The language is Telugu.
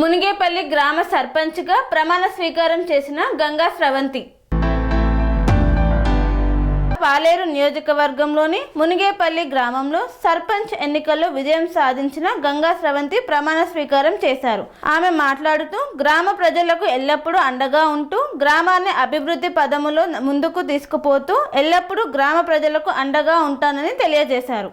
మునిగేపల్లి గ్రామ సర్పంచ్గా ప్రమాణ స్వీకారం చేసిన గంగా స్రవంతి. పాలేరు నియోజకవర్గంలోని మునిగేపల్లి గ్రామంలో సర్పంచ్ ఎన్నికల్లో విజయం సాధించిన గంగా స్రవంతి ప్రమాణ స్వీకారం చేశారు. ఆమె మాట్లాడుతూ గ్రామ ప్రజలకు ఎల్లప్పుడూ అండగా ఉంటూ గ్రామాన్ని అభివృద్ధి పదములో ముందుకు తీసుకుపోతూ ఎల్లప్పుడూ గ్రామ ప్రజలకు అండగా ఉంటానని తెలియజేశారు.